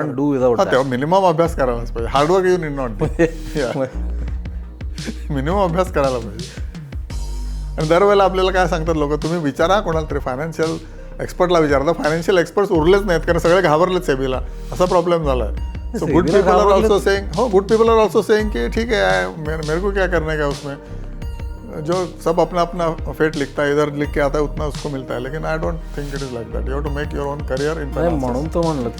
Do without तेव्हा minimum अभ्यास करायलाच पाहिजे hard work you need not minimum अभ्यास करायला पाहिजे आणि दरवेळेला आपल्याला काय सांगतात लोक तुम्ही विचारा कोणाला तरी फायनान्शियल एक्सपर्टला विचारा फायनान्शियल एक्सपर्ट्स उरलेच नाहीत कारण सगळे घाबरलेत सेबीला असा प्रॉब्लेम झाला आहे so good people are. Also saying हो good people are also saying कि ठीक है मेरे मेरे को क्या करने का उसमें जो सब अपना अपना फेट लिखता है इधर लिख के आता है उतना उसको मिलता है लेकिन I don't think it is like that you to make your own career in म्हणून तर म्हणलं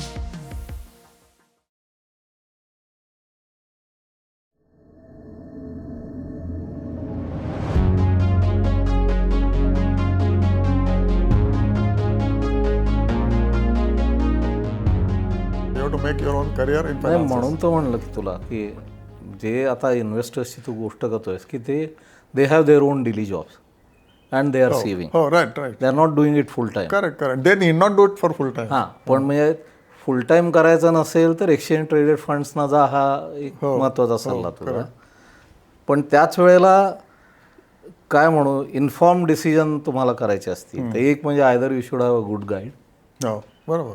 you to make your own career in नाही म्हणून तर म्हणलं की तुला की जे आता इन्व्हेस्टर्सची तू गोष्ट करतोयस की ते they have their own daily jobs and they are saving हो right right they are not doing it full time correct correct they need not do it for full time हां पण म्हणजे फुल टाईम करायचं नसेल तर एक्सचेंज ट्रेडेड फंड्सना जा हा एक महत्त्वाचा सल्ला तुझा. पण त्याच वेळेला काय म्हणू इन्फॉर्म डिसिजन तुम्हाला करायचे असतील. तर एक म्हणजे either you should have a good guide हो बरोबर.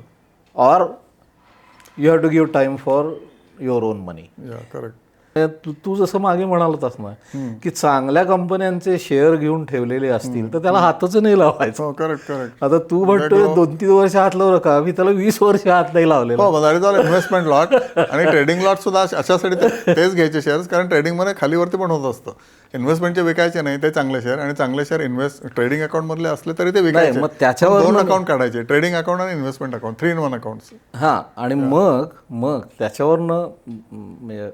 Or you have to give time for your own money. Yeah, correct. तू तू जसं मागे म्हणालतास ना की चांगल्या कंपन्यांचे शेअर घेऊन ठेवलेले असतील तर त्याला हातच नाही लावायचं. हो करेक्ट करेक्ट आता तू म्हणतोय दोन तीन वर्ष हात लावलं का मी त्याला वीस वर्ष हात नाही ऑल इन्व्हेस्टमेंट लॉट आणि ट्रेडिंग लॉट सुद्धा अश- अशासाठी तेच घ्यायचे शेअर्स कारण ट्रेडिंगमध्ये खालीवरती पण होत असतं. इन्व्हेस्टमेंटचे विकायचे नाही ते चांगले शेअर आणि चांगले शेअर इन्व्हेस्ट ट्रेडिंग अकाउंट मधले असले तरी ते विकायचे. मग त्याच्यावर दोन अकाउंट काढायचे ट्रेडिंग अकाउंट आणि investment account three in one account हां आणि मग मग त्याच्यावरनं म्हणजे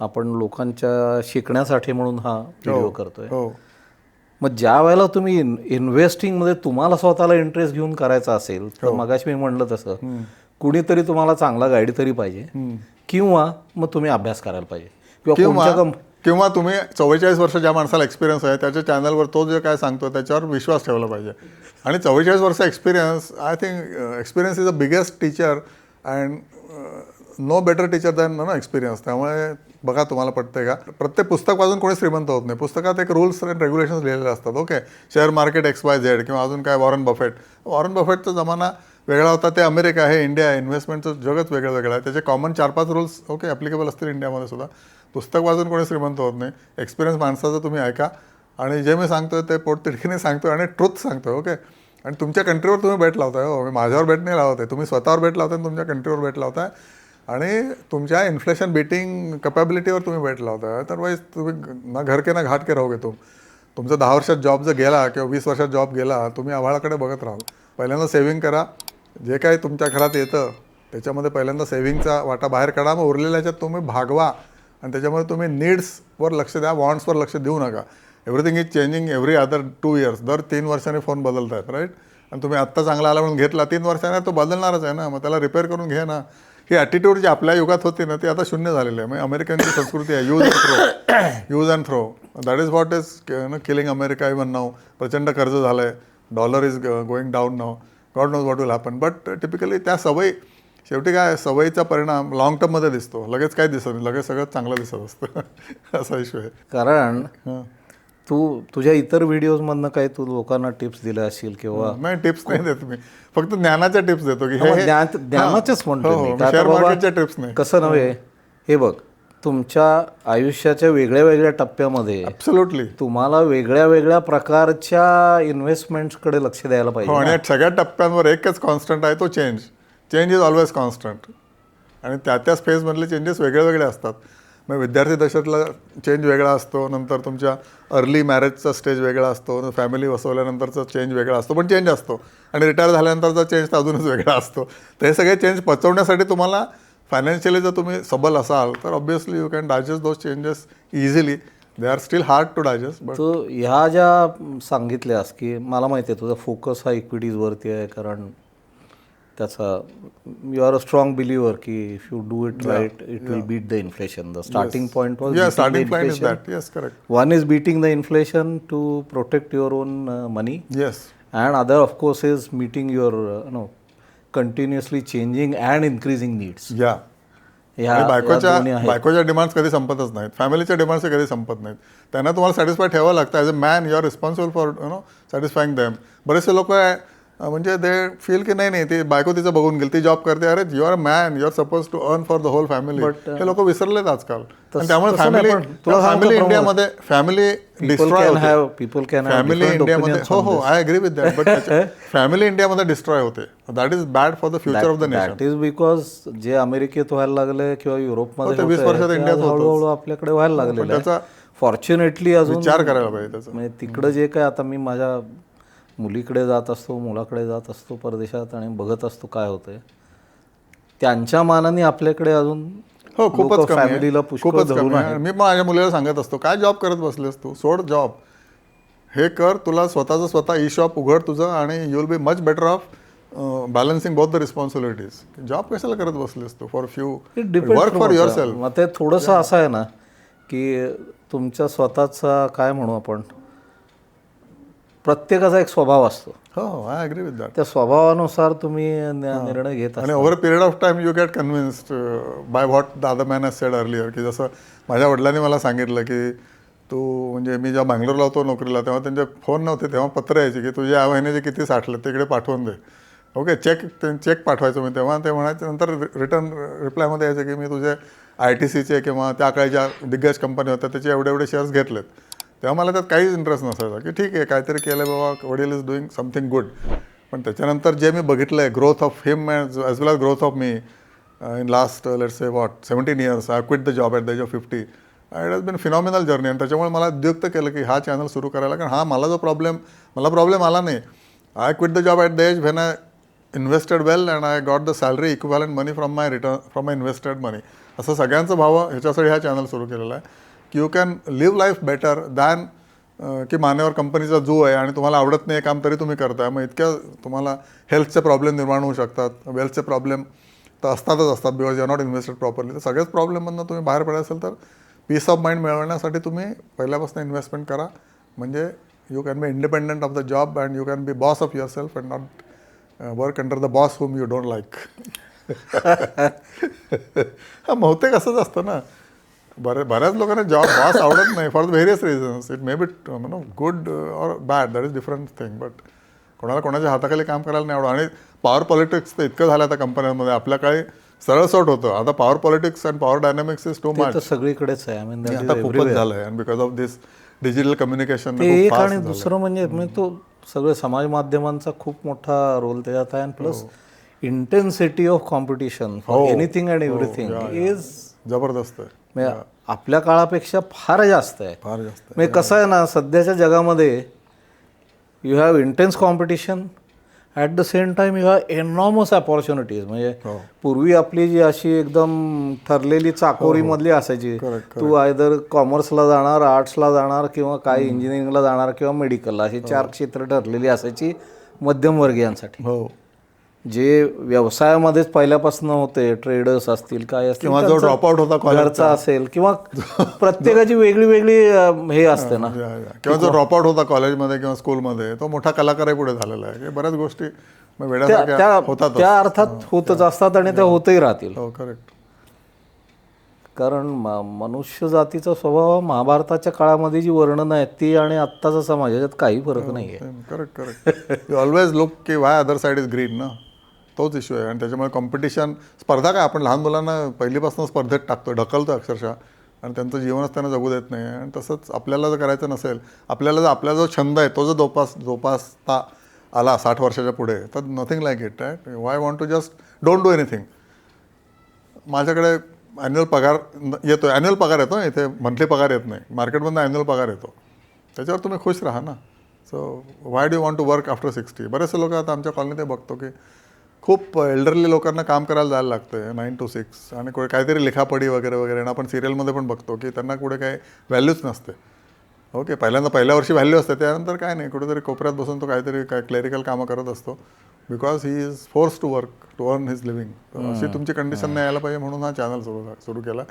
आपण लोकांच्या शिकण्यासाठी म्हणून हा व्हिडिओ करतोय. हो. मग ज्या वेळेला तुम्ही इन इन्व्हेस्टिंगमध्ये तुम्हाला स्वतःला इंटरेस्ट घेऊन करायचा असेल तर मगाशी मी म्हणलं तसं कुणीतरी तुम्हाला चांगला गाईड तरी पाहिजे. किंवा मग तुम्ही अभ्यास करायला पाहिजे. किंवा किंवा तुम्ही चव्वेचाळीस वर्ष ज्या माणसाला एक्सपिरियन्स आहे त्याच्या चॅनलवर तो जे काय सांगतो त्याच्यावर विश्वास ठेवला पाहिजे. आणि चव्वेचाळीस वर्ष experience I think experience is a biggest teacher and no better teacher than ना एक्सपिरियन्स त्यामुळे बघा तुम्हाला पटते का? प्रत्येक पुस्तक वाचून कोणी श्रीमंत होत नाही. पुस्तकात एक रूल्स अँड रेग्युलेशन्स लिहिलेले असतात. Okay share market X Y Z किंवा अजून काय? वॉरन बफेट वॉरन बफेटचा जमाना वेगळा होता. ते अमेरिका आहे इंडिया आहे. इन्व्हेस्टमेंटचं जगच वेगळं वेगळं आहे. त्याचे कॉमन चार पाच रूल्स ओके ॲप्लिकेबल असतील इंडियामध्ये सुद्धा. पुस्तक वाचून कोणी श्रीमंत होत नाही. एक्सपिरियन्स माणसाचं तुम्ही ऐका. आणि जे मी सांगतोय ते पोटतिडकीने सांगतोय आणि ट्रुथ सांगतोय ओके आणि तुमच्या कंट्रीवर तुम्ही बेट लावताय. हो मी माझ्यावर बेट नाही लावत आहे. तुम्ही स्वतःवर बेट लावताय आणि तुमच्या कंट्रीवर बेट लावताय. आणि तुमच्या इन्फ्लेशन बीटिंग कपॅबिलिटीवर तुम्ही बेट लावताय अदरवाईज तुम्ही ना घर के ना घाट के रहोगे तुम. तुमचा दहा वर्षात जॉब जर गेला किंवा वीस वर्षात जॉब गेला तुम्ही आव्हाळाकडे बघत राहाल पहिल्यांदा सेव्हिंग करा. जे काही तुमच्या घरात येतं त्याच्यामध्ये पहिल्यांदा सेव्हिंगचा वाटा बाहेर काढा. मग उरलेल्या याच्यात तुम्ही भागवा. आणि त्याच्यामध्ये तुम्ही नीड्सवर लक्ष द्या वॉन्ट्सवर लक्ष देऊ नका. Everything is changing every other two years दर तीन वर्षांनी फोन बदलत आहेत राईट आणि तुम्ही आत्ता चांगला आला म्हणून घेतला तीन वर्षाने तो बदलणारच आहे ना. मग त्याला रिपेअर करून घे ना. ही ॲटिट्यूड जी आपल्या युगात होती ना ती आता शून्य झालेली आहे. म्हणजे अमेरिकनची संस्कृती आहे. Use and throw use and throw that is what is no killing America even now प्रचंड कर्ज झालं आहे dollar is going down now God knows what will happen but typically त्या सवयी शेवटी काय सवयीचा परिणाम लॉंग टर्ममध्ये दिसतो. लगेच काय दिसत नाही. लगेच सगळं चांगलं दिसत असतं. असा इश्यू आहे. कारण तू तुझ्या इतर व्हिडिओजमधनं काही तू लोकांना टिप्स दिल्या असतील किंवा नाही टिप्स नाही देत मी. फक्त ज्ञानाच्या टिप्स देतो की हे हे- ज्ञानाच्याच म्हणतो हो. हो, टिप्स नाही. कसं नव्हे? हे. बघ तुमच्या आयुष्याच्या वेगळ्या वेगळ्या टप्प्यामध्ये ॲब्सोल्युटली तुम्हाला वेगळ्या वेगळ्या प्रकारच्या इन्व्हेस्टमेंट्सकडे लक्ष द्यायला हो पाहिजे आणि या सगळ्या टप्प्यांवर एकच कॉन्स्टंट आहे तो change change is always constant आणि त्या त्याच फेजमधले चेंजेस वेगळे वेगळे असतात. मग विद्यार्थी दशेतला चेंज वेगळा असतो नंतर तुमच्या अर्ली मॅरेजचा स्टेज वेगळा असतो फॅमिली वसवल्यानंतरचा चेंज वेगळा असतो पण चेंज असतो. आणि रिटायर झाल्यानंतरचा चेंज तर अजूनच वेगळा असतो. तर हे सगळे चेंज पचवण्यासाठी तुम्हाला फायनान्शियली जर तुम्ही सबल असाल तर obviously you can digest those changes easily they are still hard to digest but ह्या ज्या सांगितल्यास की मला माहिती आहे तुझा फोकस हा इक्विटीजवरती आहे कारण त्याचा you are a strong believer की if you do it right it will beat the inflation the starting point was point is protect your own uh, money, yes and other, of course, is meeting your uh, no continuously changing and increasing needs. या बायकोच्या. बायकोच्या demands कधी संपतच नाहीत. फॅमिलीच्या demands कधी संपत नाहीत. त्यांना तुम्हाला सॅटिस्फाय ठेवावं लागतं. As a man you are responsible for you know satisfying them बरेचसे लोक म्हणजे दे फील की नाही नाही ती बायको तिचं बघून गेली ती जॉब करते अरे you are man you are suppose to earn for the whole family हे लोक विसरलेत आजकाल. त्यामुळे फॅमिली तुला फॅमिली इंडियामध्ये family destroy people can family इंडियामध्ये हो हो I agree with that but family इंडियामध्ये डिस्ट्रॉय होते. That is bad for the future of the nation that is because जे अमेरिकेत व्हायला लागले किंवा युरोपमध्ये हो, वीस वर्षात इंडियात. हळूहळू आपल्याकडे व्हायला लागलेलं त्याचा आहे फॉर्च्युनेटली अजून विचार करायला पाहिजे त्याचा. म्हणजे तिकडं जे काय आता मी माझ्या मुलीकडे जात असतो मुलाकडे जात असतो परदेशात आणि बघत असतो काय होतंय. त्यांच्या मानाने आपल्याकडे अजून हो खूपच. फॅमिलीला खूपच. मी माझ्या मुलीला सांगत असतो काय जॉब करत बसलेस तू? सोड जॉब हे कर तुला स्वतःचं स्वतः ई शॉप उघड तुझं आणि you will be much better off balancing both the responsibilities job कशाला करत बसलेस तू? For few work for your self मग ते थोडंसं असं आहे ना की तुमच्या स्वतःचा काय म्हणू आपण? प्रत्येकाचा एक स्वभाव असतो. हो आय अग्री विथ दॅट त्या स्वभावानुसार तुम्ही न- निर्णय घेत आणि over period of time you get convinced by what the other man has said earlier की जसं माझ्या वडिलांनी मला सांगितलं की तू म्हणजे मी जेव्हा बँगलोरला होतो नोकरीला तेव्हा त्यांचे फोन नव्हते तेव्हा पत्र यायचे की तुझ्या या महिन्याचे किती साठले तिकडे पाठवून दे. ओके चेक चेक पाठवायचो मी तेव्हा ते म्हणायचे नंतर रिटर्न रिप्लायमध्ये यायचे की मी तुझे आय टी सीचे किंवा त्या काळी ज्या दिग्गज कंपनी होत्या त्याचे एवढे एवढे शेअर्स घेतलेत. तेव्हा मला त्यात काहीच इंटरेस्ट नसायचा की ठीक आहे काहीतरी केलं बाबा वडील इज डुईंग समथिंग गुड पण त्याच्यानंतर जे मी बघितलं आहे growth of him as as well as growth of me in last let say what seventeen years I quit the job at the age of fifty it has been phenomenal journey आणि त्याच्यामुळे मला उद्युक्त केलं की हा channel सुरू करायला कारण हा मला जो प्रॉब्लेम मला प्रॉब्लेम आला नाही. I quit the job at the age when I invested well and I got the salary equivalent money from my return from my invested money असं सगळ्यांचं भाव ह्याच्यासाठी हा चॅनल सुरू केलेला आहे. की you can live life better than की मान्यवर कंपनीचा जू आहे आणि तुम्हाला आवडत नाही काम तरी तुम्ही करताय. मग इतक्या तुम्हाला हेल्थचे प्रॉब्लेम निर्माण होऊ शकतात. वेल्थचे प्रॉब्लेम तर असतातच असतात because you not invested properly तर सगळ्याच प्रॉब्लेममधनं तुम्ही बाहेर पडत असेल तर पीस ऑफ माइंड मिळवण्यासाठी तुम्ही पहिल्यापासून इन्व्हेस्टमेंट करा. म्हणजे you can be independent of the job and you can be boss of your self and not work under the boss whom you don't like हा बहुतेक असंच असतं ना. बरे बऱ्याच लोकांना जॉब बॉस आवडत नाही for various reasons it may be no good or bad that is different thing but कोणाला कोणाच्या हाताखाली काम करायला नाही आवडत. आणि पॉवर पॉलिटिक्स तर इतकं झालं आता कंपन्यांमध्ये आपल्या काळी सरळ सॉट होतं. आता power politics and power dynamics is too much सगळीकडेच आहे. आता खूपच झालंय. And because of this digital communication एक आणि दुसरं म्हणजे तो सगळं समाज माध्यमांचा खूप मोठा रोल त्याच्यात आहे. आणि plus intensity of competition for anything and everything is जबरदस्त आहे. म्हणजे आपल्या काळापेक्षा फार जास्त आहे. फार जास्त म्हणजे कसं आहे ना सध्याच्या जगामध्ये you have intense competition at the same time you have enormous opportunities म्हणजे हो. पूर्वी आपली जी अशी एकदम ठरलेली चाकोरीमधली असायची तू आयदर कॉमर्सला जाणार आर्ट्सला जाणार किंवा काही इंजिनिअरिंगला जाणार किंवा मेडिकलला अशी चार क्षेत्र ठरलेली असायची मध्यमवर्गीयांसाठी. हो. जे व्यवसायामध्येच पहिल्यापासून होते ट्रेडर्स असतील काय असतील किंवा जो dropout होता घरचा असेल किंवा प्रत्येकाची वेगळी वेगळी हे असते ना. किंवा जो ड्रॉपआउट होता कॉलेजमध्ये किंवा स्कूलमध्ये तो मोठा कलाकारही पुढे झालेला आहे. बऱ्याच गोष्टी होतात त्या अर्थात होतच असतात आणि त्या होतही राहतील. हो करेक्ट कारण म- मनुष्य जातीचा स्वभाव हा महाभारताच्या काळामध्ये जी वर्णन आहेत ती आणि आत्ताचा समाज याच्यात काही फरक नाही आहे करेक्ट करेक्ट ऑलवेज लुक की why other side is green ना? तोच इश्यू आहे. आणि त्याच्यामुळे कॉम्पिटिशन स्पर्धा काय? आपण लहान मुलांना पहिलीपासून स्पर्धेत टाकतो ढकलतो अक्षरशः. आणि त्यांचं जीवनच त्यांना जगू देत नाही. आणि तसंच आपल्याला जर करायचं नसेल आपल्याला जर आपला जो छंद आहे तो जर जोपास जोपासता आला साठ वर्षाच्या पुढे तर nothing like it right why want to just don't do anything माझ्याकडे ॲन्युअल पगार येतो ॲन्युअल पगार येतो इथे मंथली पगार येत नाही. मार्केटमधून ॲन्युअल पगार येतो. त्याच्यावर तुम्ही खुश राहा ना. So why do want to work after sixty बरेचसे लोक आता आमच्या कॉलनीत ते बघतो की खूप एल्डरली लोकांना काम करायला जायला लागतं नाईन टू सिक्स आणि कुठे काहीतरी लिखापडी वगैरे वगैरे आणि आपण सिरियलमध्ये पण बघतो की त्यांना कुठे काही व्हॅल्यूच नसते. ओके पहिल्यांदा पहिल्या वर्षी व्हॅल्यू असते त्यानंतर काय नाही कुठेतरी कोपऱ्यात बसून तो काहीतरी काय क्लेरिकल कामं करत असतो. Because he is force to work to earn his living अशी तुमची कंडिशन नाही यायला पाहिजे म्हणून हा चॅनल सुरू सुरू केला.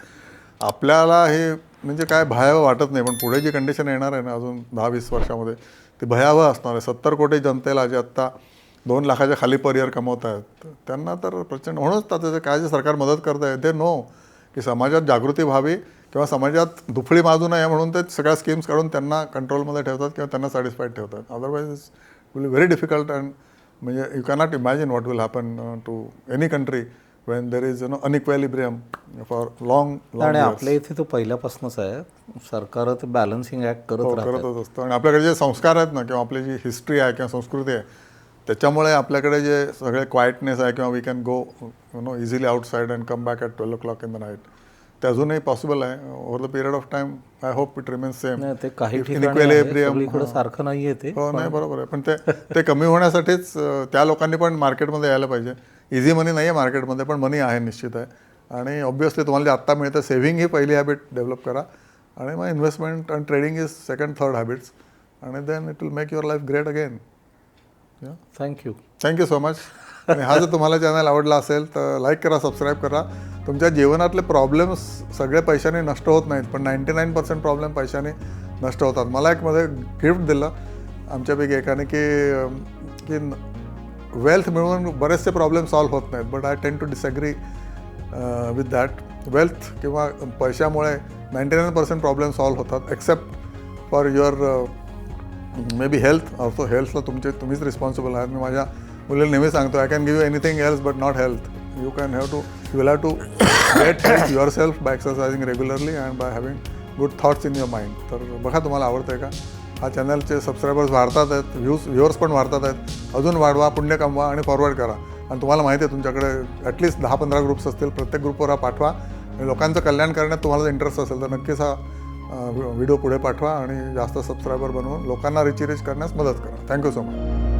आपल्याला हे म्हणजे काय भयावह वाटत नाही पण पुढे जी कंडिशन येणार आहे ना अजून दहा वीस वर्षामध्ये ती भयावह असणार आहे. सत्तर कोटी जनतेला जे आत्ता दोन लाखाच्या खाली पर इयर कमवत आहेत त्यांना तर प्रचंड म्हणूनच त्याचं काय जे सरकार मदत करत आहे ते नो की समाजात जागृती व्हावी किंवा समाजात दुफळी माजू नये म्हणून ते सगळ्या स्कीम्स काढून त्यांना कंट्रोलमध्ये ठेवतात किंवा त्यांना सॅटिस्फाईड ठेवतात. Otherwise is will very difficult and म्हणजे you cannot imagine what will happen to any country when there is you know unequilibrium for long आणि आपल्या इथे तो पहिल्यापासूनच आहे. सरकार ते बॅलन्सिंग ऍक्ट करत राहतात. करतच असतो. आणि आपल्याकडे जे संस्कार आहेत ना किंवा आपली जी हिस्ट्री आहे किंवा संस्कृती आहे त्याच्यामुळे आपल्याकडे जे सगळे क्वाइटनेस आहे किंवा we can go you know easily outside and come back at twelve o'clock in the night ते अजूनही पॉसिबल आहे. Over the period of time I hope it remains same नाही ते काही आहे, सारखं नाहीये ते हो नाही बरोबर आहे. पण ते ते कमी होण्यासाठीच त्या लोकांनी पण मार्केटमध्ये यायला पाहिजे. इझी मनी नाही आहे मार्केटमध्ये पण मनी आहे निश्चित आहे. आणि ऑब्विसली तुम्हाला जे आत्ता मिळतं सेव्हिंग ही पहिली हॅबिट डेव्हलप करा. आणि मग investment and trading is second third habits आणि then it will make your life great again thank you thank you so much आणि हा जर तुम्हाला चॅनल आवडला असेल तर लाईक करा सबस्क्राईब करा. तुमच्या जीवनातले प्रॉब्लेम्स सगळे पैशाने नष्ट होत नाहीत पण नाईंटी नाईन पर्सेंट प्रॉब्लेम पैशाने नष्ट होतात. मला एक मध्ये गिफ्ट दिलं आमच्यापैकी एकाने की की वेल्थ मिळवून बरेचसे प्रॉब्लेम सॉल्व्ह होत नाहीत but I tend to disagree with that wealth किंवा पैशामुळे ninety nine percent problem solve होतात except for your maybe health also हेल्थला तुमचे तुम्हीच रिस्पॉन्सिबल आहात. मी माझ्या मुलीला नेहमी सांगतो I can give you anything else but not health you can have to you will have to get yourself by exercising regularly and by having good thoughts in your mind तर बघा तुम्हाला आवडतं आहे का? हा चॅनलचे सबस्क्रायबर्स वाढतात आहेत views viewers पण वाढतात आहेत. अजून वाढवा पुण्य कमवा आणि फॉरवर्ड करा. आणि तुम्हाला माहिती आहे तुमच्याकडे ॲटलिस्ट दहा पंधरा ग्रुप्स असतील प्रत्येक ग्रुपवर हा पाठवा. आणि लोकांचं कल्याण करण्यात तुम्हाला जर इंटरेस्ट असेल तर नक्कीच हा व्हिडिओ पुढे पाठवा आणि जास्त सबस्क्रायबर बनवून लोकांना रिच रिच करण्यास मदत करा. Thank you so much